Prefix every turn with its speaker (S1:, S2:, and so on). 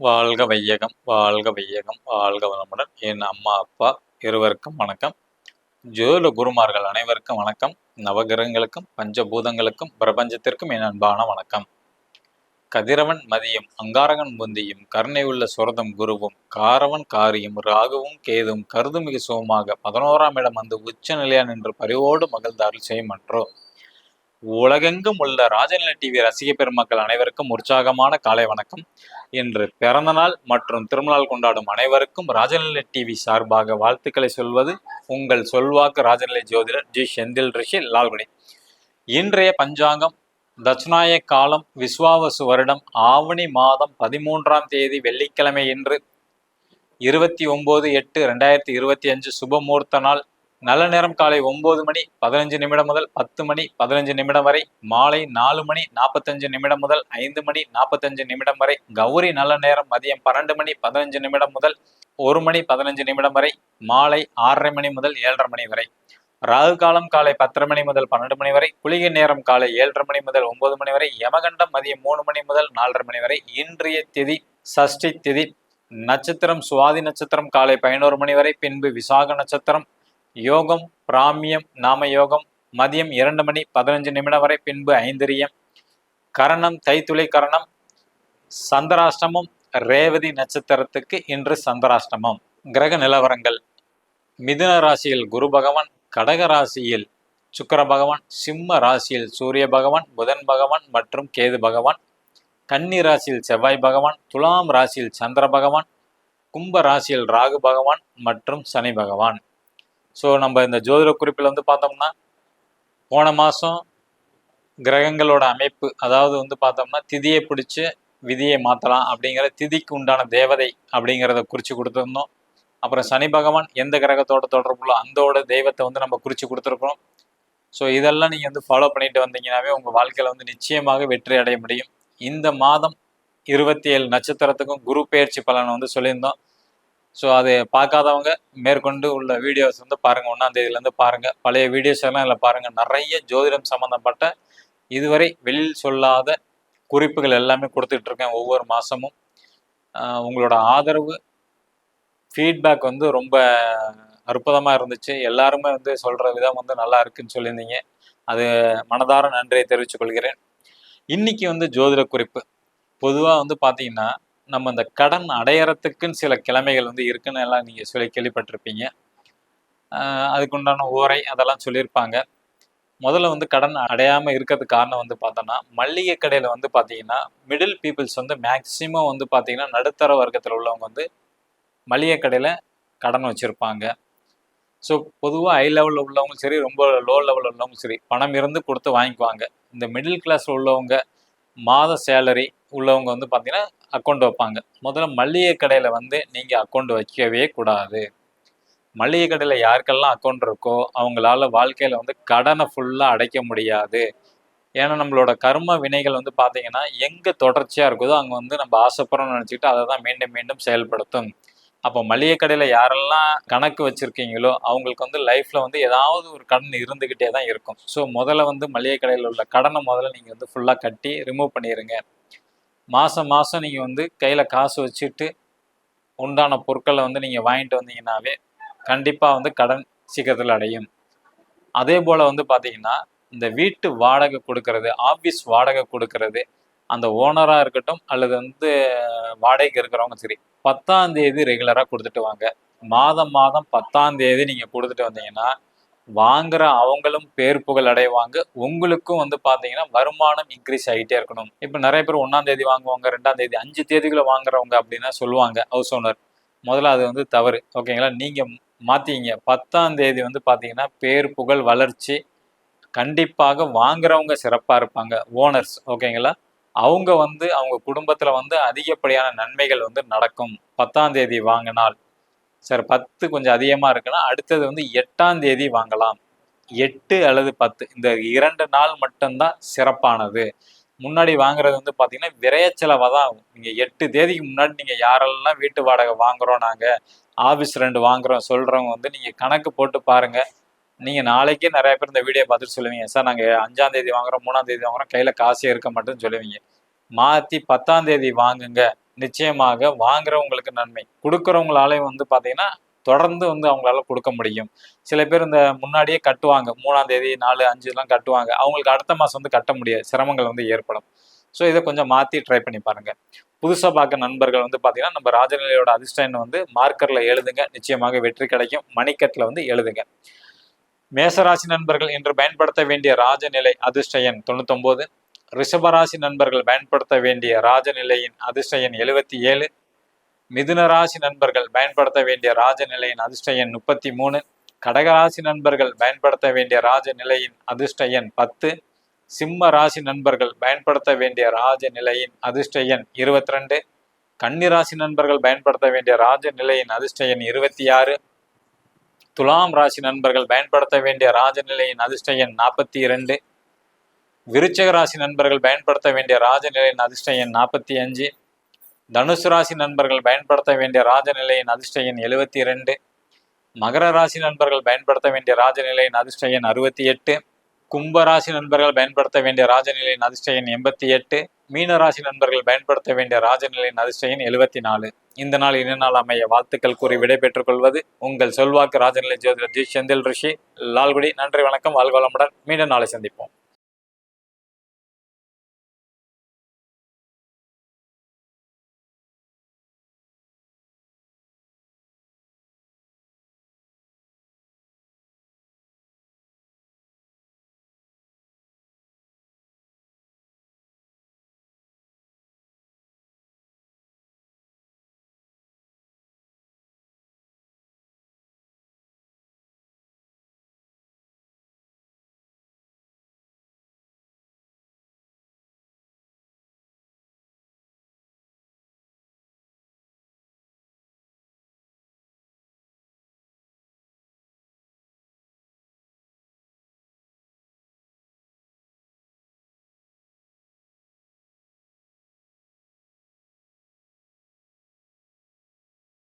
S1: வாழ்க வையகம் வாழ்க வையகம் வாழ்க வளமுடன். என் அம்மா அப்பா இருவருக்கும் வணக்கம். ஜோதிட குருமார்கள் அனைவருக்கும் வணக்கம். நவகிரகங்களுக்கும் பஞ்சபூதங்களுக்கும் பிரபஞ்சத்திற்கும் என் அன்பான வணக்கம். கதிரவன் மதியம் அங்காரகன் முந்தியும் கருணை உள்ள சுரதம் குருவும் காரவன் காரியும் ராகுவும் கேதும் கருதுமிகு சுகமாக பதினோராம் இடம் வந்து உச்ச நிலையா நின்று பரிவோடு மகிழ்ந்தார்கள் செய்யமன்றோ உலகெங்கும் உள்ள ராஜநிலை டிவி ரசிக பெருமக்கள் அனைவருக்கும் உற்சாகமான காலை வணக்கம். இன்று பிறந்தநாள் மற்றும் திருமணநாள் கொண்டாடும் அனைவருக்கும் ராஜநிலை டிவி சார்பாக வாழ்த்துக்களை சொல்வது உங்கள் சொல்வாக்கு ராஜநிலை ஜோதிடர் ஜி. செந்தில் ரிஷி லால்குடி. இன்றைய பஞ்சாங்கம் தட்சிணாய காலம் விஸ்வாவசு வருடம் ஆவணி மாதம் பதிமூன்றாம் தேதி வெள்ளிக்கிழமை இன்று இருபத்தி ஒன்பது எட்டு ரெண்டாயிரத்தி இருபத்தி அஞ்சு சுபமூர்த்த நாள் நல்ல நேரம் காலை ஒன்பது மணி பதினஞ்சு நிமிடம் முதல் பத்து மணி பதினஞ்சு நிமிடம் வரை மாலை நாலு மணி நாற்பத்தஞ்சு நிமிடம் முதல் ஐந்து மணி நாற்பத்தஞ்சு நிமிடம் வரை கௌரி நல்ல நேரம் மதியம் பன்னெண்டு மணி பதினஞ்சு நிமிடம் முதல் ஒரு மணி பதினஞ்சு நிமிடம் வரை மாலை ஆறரை மணி முதல் ஏழரை மணி வரை. ராகு காலம் காலை பத்தரை மணி முதல் பன்னெண்டு மணி வரை குளிகை நேரம் காலை ஏழரை மணி முதல் ஒன்பது மணி வரை யமகண்டம் மதியம் மூணு மணி முதல் நாலரை மணி வரை இன்றைய திதி சஷ்டி திதி நட்சத்திரம் சுவாதி நட்சத்திரம் காலை பதினோரு மணி வரை பின்பு விசாக நட்சத்திரம் யோகம் பிராமியம் நாம யோகம் மதியம் இரண்டு மணி பதினஞ்சு நிமிடம் வரை பின்பு ஐந்திரியம். கரணம் தைத்துளை கரணம் சந்திராஷ்டமம் ரேவதி நட்சத்திரத்துக்கு இன்று சந்திராஷ்டமம். கிரக நிலவரங்கள். மிதுன ராசியில் குரு பகவான் கடக ராசியில் சுக்கர பகவான் சிம்ம ராசியில் சூரிய பகவான் புதன் பகவான் மற்றும் கேது பகவான் கன்னி ராசியில் செவ்வாய் பகவான் துலாம் ராசியில் சந்திர பகவான் கும்ப ராசியில் ராகு பகவான் மற்றும் சனி பகவான். ஸோ நம்ம இந்த ஜோதிட குறிப்பில் வந்து பார்த்தோம்னா போன மாதம் கிரகங்களோட அமைப்பு அதாவது வந்து பார்த்தோம்னா திதியை பிடிச்சி விதியை மாற்றலாம் அப்படிங்கிற திதிக்கு உண்டான தேவதை அப்படிங்கிறத குறித்து கொடுத்துருந்தோம். அப்புறம் சனி பகவான் எந்த கிரகத்தோட தொடர்புள்ள அந்தோட தெய்வத்தை வந்து நம்ம குறித்து கொடுத்துருக்குறோம். ஸோ இதெல்லாம் நீங்கள் வந்து ஃபாலோ பண்ணிட்டு வந்தீங்கன்னாவே உங்கள் வாழ்க்கையில் வந்து நிச்சயமாக வெற்றி அடைய முடியும். இந்த மாதம் இருபத்தி ஏழு நட்சத்திரத்துக்கும் குரு பெயர்ச்சி பலனை வந்து சொல்லியிருந்தோம். ஸோ அதை பார்க்காதவங்க மேற்கொண்டு உள்ள வீடியோஸ் வந்து பாருங்கள் ஒன்றாம் தேதியிலேருந்து பாருங்கள் பழைய வீடியோஸ் எல்லாம் இதில் பாருங்கள் நிறைய ஜோதிடம் சம்மந்தப்பட்ட இதுவரை வெளியில் சொல்லாத குறிப்புகள் எல்லாமே கொடுத்துட்டு இருக்கேன் ஒவ்வொரு மாதமும் உங்களோட ஆதரவு ஃபீட்பேக் வந்து ரொம்ப அற்புதமாக இருந்துச்சு. எல்லாருமே வந்து சொல்கிற விதம் வந்து நல்லா இருக்குன்னு சொல்லியிருந்தீங்க. அது மனதார நன்றியை தெரிவித்துக் கொள்கிறேன் இன்னைக்கு வந்து ஜோதிட குறிப்பு. பொதுவாக வந்து பார்த்தீங்கன்னா நம்ம இந்த கடன் அடையறதுக்குன்னு சில கிழமைகள் வந்து இருக்குன்னு எல்லாம் நீங்கள் சொல்லி கேள்விப்பட்டிருப்பீங்க. அதுக்குண்டான ஓரை அதெல்லாம் சொல்லியிருப்பாங்க. முதல்ல வந்து கடன் அடையாமல் இருக்கிறதுக்கு காரணம் வந்து பார்த்தோன்னா மளிகை கடையில் வந்து பார்த்தீங்கன்னா மிடில் பீப்புள்ஸ் வந்து மேக்சிமம் வந்து பார்த்தீங்கன்னா நடுத்தர வர்க்கத்தில் உள்ளவங்க வந்து மளிகை கடையில் கடன் வச்சுருப்பாங்க. ஸோ பொதுவாக ஹை லெவலில் உள்ளவங்களும் சரி ரொம்ப லோ லெவலில் உள்ளவங்களும் சரி பணம் இருந்து கொடுத்து வாங்கிக்குவாங்க. இந்த மிடில் கிளாஸில் உள்ளவங்க மாத சேலரி உள்ளவங்க வந்து பார்த்தீங்கன்னா அக்கௌண்ட் வைப்பாங்க. முதல்ல மளிகை கடையில் வந்து நீங்கள் அக்கௌண்ட் வைக்கவே கூடாது. மளிகை கடையில் யாருக்கெல்லாம் அக்கௌண்ட் இருக்கோ அவங்களால வாழ்க்கையில் வந்து கடனை ஃபுல்லாக அடைக்க முடியாது. ஏன்னா நம்மளோட கர்ம வினைகள் வந்து பார்த்தீங்கன்னா எங்கே தொடர்ச்சியாக இருக்குதோ அங்கே வந்து நம்ம ஆசைப்படுறோம்னு நினச்சிக்கிட்டு அதை தான் மீண்டும் மீண்டும் செயல்படுத்தும். அப்போ மளிகை கடையில் யாரெல்லாம் கணக்கு வச்சுருக்கீங்களோ அவங்களுக்கு வந்து லைஃப்பில் வந்து ஏதாவது ஒரு கடன் இருந்துக்கிட்டே தான் இருக்கும். ஸோ முதல்ல வந்து மளிகை கடையில் உள்ள கடனை முதல்ல நீங்கள் வந்து ஃபுல்லாக கட்டி ரிமூவ் பண்ணிடுங்க மாதம் மாதம் நீங்கள் வந்து கையில் காசு வச்சுட்டு உண்டான பொருட்களை வந்து நீங்கள் வாங்கிட்டு வந்தீங்கன்னாவே கண்டிப்பாக வந்து கடன் சீக்கிரத்தில் அடையும். அதே போல் வந்து பார்த்தீங்கன்னா இந்த வீட்டு வாடகை கொடுக்கறது ஆஃபீஸ் வாடகை கொடுக்கறது அந்த ஓனராக இருக்கட்டும் அல்லது வந்து வாடகைக்கு இருக்கிறவங்க சரி பத்தாம் தேதி ரெகுலராக கொடுத்துட்டு வாங்க. மாதம் மாதம் பத்தாம் தேதி நீங்கள் கொடுத்துட்டு வந்தீங்கன்னா வாங்குற அவங்களும் பேர் புகழ் அடைவாங்க. உங்களுக்கும் வந்து பார்த்தீங்கன்னா வருமானம் இன்க்ரீஸ் ஆகிட்டே இருக்கணும். இப்போ நிறைய பேர் ஒன்றாம் தேதி வாங்குவாங்க ரெண்டாம் தேதி அஞ்சு தேதிக்குள்ளே வாங்குறவங்க அப்படின்னா சொல்லுவாங்க ஹவுஸ் ஓனர் முதல்ல அது வந்து தவறு. ஓகேங்களா நீங்கள் மாற்றிங்க பத்தாம் தேதி வந்து பார்த்தீங்கன்னா பேர் புகழ் வளர்ச்சி கண்டிப்பாக வாங்குறவங்க சிறப்பாக இருப்பாங்க. ஓனர்ஸ் ஓகேங்களா அவங்க வந்து அவங்க குடும்பத்தில் வந்து அதிகப்படியான நன்மைகள் வந்து நடக்கும். பத்தாம் தேதி வாங்கினால். சார் பத்து கொஞ்சம் அதிகமாக இருக்குன்னா அடுத்தது வந்து எட்டாம் தேதி வாங்கலாம். எட்டு அல்லது பத்து இந்த இரண்டு நாள் மட்டும்தான் சிறப்பானது. முன்னாடி வாங்குறது வந்து பார்த்தீங்கன்னா விரையச்செலவாக தான் ஆகும். நீங்கள் எட்டு தேதிக்கு முன்னாடி நீங்கள் யாரெல்லாம் வீட்டு வாடகை வாங்குறோம் நாங்கள் ஆஃபீஸ் ரெண்டு வாங்குறோம் சொல்கிறவங்க வந்து நீங்கள் கணக்கு போட்டு பாருங்கள் நீங்கள் நாளைக்கே நிறைய பேர் இந்த வீடியோ பார்த்துட்டு சொல்லுவீங்க. சார் நாங்கள் அஞ்சாம் தேதி வாங்குறோம் மூணாம் தேதி வாங்குறோம் கையில் காசே இருக்க மாட்டேன்னு சொல்லுவீங்க. மாற்றி பத்தாம் தேதி வாங்குங்க. நிச்சயமாக வாங்குறவங்களுக்கு நன்மை. கொடுக்குறவங்களாலையும் வந்து பார்த்தீங்கன்னா தொடர்ந்து வந்து அவங்களால கொடுக்க முடியும். சில பேர் இந்த முன்னாடியே கட்டுவாங்க. மூணாம் தேதி நாலு அஞ்சுலாம் கட்டுவாங்க. அவங்களுக்கு அடுத்த மாதம் வந்து கட்ட முடியாது. சிரமங்கள் வந்து ஏற்படும். ஸோ இதை கொஞ்சம் மாற்றி ட்ரை பண்ணி பாருங்க. புதுசாக பார்க்க நண்பர்கள் வந்து பார்த்தீங்கன்னா நம்ம ராஜநிலையோட அதிர்ஷ்டம் வந்து மார்க்கரில் எழுதுங்க. நிச்சயமாக வெற்றி கிடைக்கும். மணிக்கட்டில் வந்து எழுதுங்க. மேசராசி நண்பர்கள் இன்று பயன்படுத்த வேண்டிய ராஜநிலை அதிர்ஷ்ட எண் தொண்ணூத்தொன்பது ரிஷபராசி நண்பர்கள் பயன்படுத்த வேண்டிய ராஜநிலையின் அதிர்ஷ்ட எண் எழுபத்தி ஏழு. மிதுன ராசி நண்பர்கள் பயன்படுத்த வேண்டிய ராஜநிலையின் அதிர்ஷ்ட எண் முப்பத்தி மூணு. கடகராசி நண்பர்கள் பயன்படுத்த வேண்டிய ராஜநிலையின் அதிர்ஷ்ட எண் பத்து. சிம்ம ராசி நண்பர்கள் பயன்படுத்த வேண்டிய ராஜநிலையின் அதிர்ஷ்ட எண் இருபத்தி ரெண்டு. கன்னிராசி நண்பர்கள் பயன்படுத்த வேண்டிய ராஜநிலையின் அதிர்ஷ்ட எண் இருபத்தி ஆறு. துலாம் ராசி நண்பர்கள் பயன்படுத்த வேண்டிய ராஜநிலையின் அதிர்ஷ்ட எண் நாற்பத்தி இரண்டு விருச்சக ராசி நண்பர்கள் பயன்படுத்த வேண்டிய ராஜநிலையின் அதிர்ஷ்ட எண் நாற்பத்தி அஞ்சு தனுசு ராசி நண்பர்கள் பயன்படுத்த வேண்டிய ராஜநிலையின் அதிர்ஷ்ட எண் எழுபத்தி இரண்டு மகர ராசி நண்பர்கள் பயன்படுத்த வேண்டிய ராஜநிலையின் அதிர்ஷ்ட எண் அறுபத்தி எட்டு கும்பராசி நண்பர்கள் பயன்படுத்த வேண்டிய ராஜநிலையின் அதிர்ஷ்ட எண்பத்தி எட்டு மீன ராசி நண்பர்கள் பயன்படுத்த வேண்டிய ராஜநிலையின் அதிர்ஷ்டையின் எழுபத்தி நாலு. இந்த நாள் இன நாள் அமைய வாழ்த்துக்கள் கூறி விடைபெற்றுக் கொள்வது உங்கள் சொல்வாக்கு ராஜநிலை ஜோதிடர் ஜி செந்தில் ரிஷி. லால்குடி நன்றி வணக்கம். வாழ்வளமுடன் மீண்டும் நாளை சந்திப்போம்.